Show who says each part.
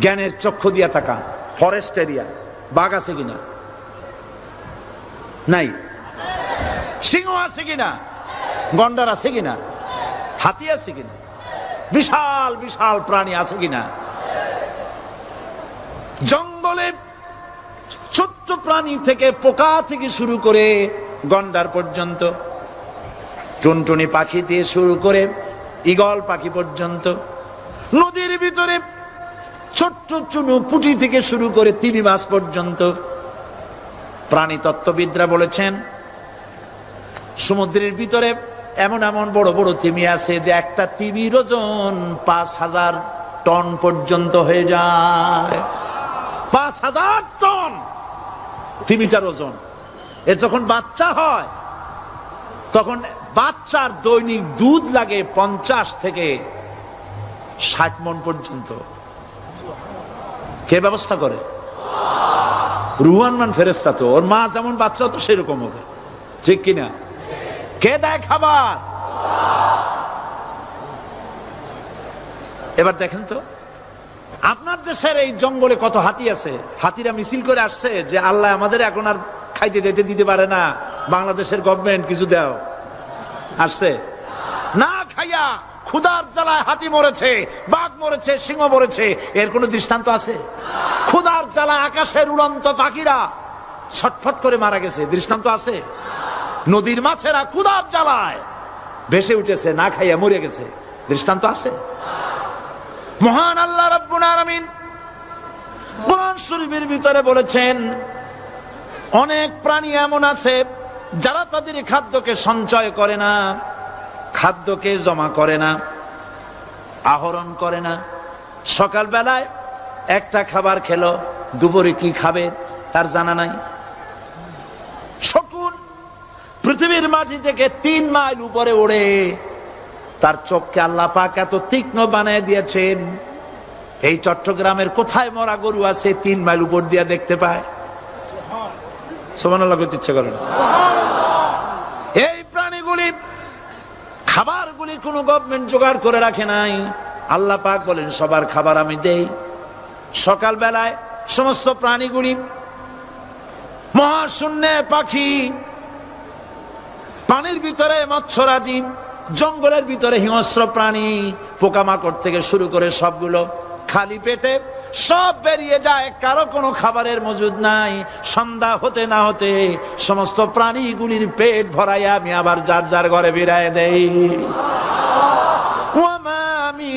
Speaker 1: জ্ঞানের চক্ষু দিয়া থাকা ফরেস্ট এরিয়া বাঘ আছে কিনা? নাই। সিংহ আছে কিনা? গন্ডার আছে কিনা? হাতি আছে কিনা? বিশাল বিশাল প্রাণী আছে কিনা? জঙ্গলে ছোট্ট প্রাণী থেকে পোকা থেকে শুরু করে গন্ডার পর্যন্ত, টুনটুনি পাখি দিয়ে শুরু করে ইগল পাখি পর্যন্ত, নদীর ভিতরে ছোট্ট চুনু পুটি থেকে শুরু করে তিমি মাছ পর্যন্ত। প্রাণী তত্ত্ববিদরা বলেছেন, সমুদ্রের ভিতরে এমন এমন বড় বড় তিমি আছে যে একটা তিমির ওজন পাঁচ হাজার টন পর্যন্ত হয়ে যায়। পাঁচ হাজার টন তিমিটার ওজন। এর যখন বাচ্চা হয়, তখন বাচ্চার দৈনিক দুধ লাগে পঞ্চাশ থেকে ষাট মন পর্যন্ত। কে ব্যবস্থা করে? রুহানমান ফেরেস্তা তো। ওর মা যেমন বাচ্চা, তো সেরকম হবে। ঠিক কিনা? কে দেয় খাবার? এবার দেখেন তো, আপনার দেশের এই জঙ্গলে কত হাতি আছে? হাতিরা মিছিল করে আসছে যে, আল্লাহ আমাদের এখন আর খাইতে যেতে দিতে পারে না। বাংলাদেশের গভর্নমেন্ট কিছু দেও। আসছে? না খাইয়া। ক্ষুদার জ্বালায় হাতি মরেছে, বাঘ মরেছে, সিংহ মরেছে, এর কোনো দৃষ্টান্ত আছে? ক্ষুদার জ্বালায় আকাশের উড়ন্ত পাখিরা ছটফট করে মারা গেছে, দৃষ্টান্ত আছে? নদীর মাছেরা ক্ষুদার জ্বালায় ভেসে উঠেছে, না খাইয়া মরে গেছে, দৃষ্টান্ত আছে? মহান আল্লাহ রাব্বুল আলামিন কোরআন শরীফের ভিতরে বলেছেন, অনেক প্রাণী এমন আছে যারা তাদের খাদ্যকে সঞ্চয় করে না। খাদ্যকে জমা করে না, আহরণ করে না। সকাল বেলায় একটা খাবার খেলো, দুপুরে কি খাবে তার জানা নাই। শকুন পৃথিবীর মাঝি থেকে তিন মাইল উপরে ওড়ে। তার চোখকে আল্লাহ পাক এত তীক্ষ্ণ বানিয়ে দিয়েছেন। এই চট্টগ্রামের কোথায় মরা গরু আছে তিন মাইল উপর দিয়ে দেখতে পায়? সমান আল্লাহ করতে ইচ্ছে করে না। এই প্রাণীগুলি খাবারগুলি কোনো গভর্নমেন্ট জোগাড় করে রাখে নাই, আল্লাহ পাক বলেন, সবার খাবার আমি দেই। সকাল বেলায় সমস্ত প্রাণীগুলি, মহাশূন্যে পাখি, পানির ভিতরে মৎস্যরাজি, জঙ্গলের ভিতরে হিংস্র প্রাণী, পোকামাকড় থেকে শুরু করে সবগুলো খালি পেটে, সব বেরিয়ে যায়, কারও কোনো খাবারের মজুদ নাই। সন্ধ্যা হতে না হতে সমস্ত প্রাণীগুলির পেট ভরাইয়া আমি আবার যার যার ঘরে বিরায় দেই।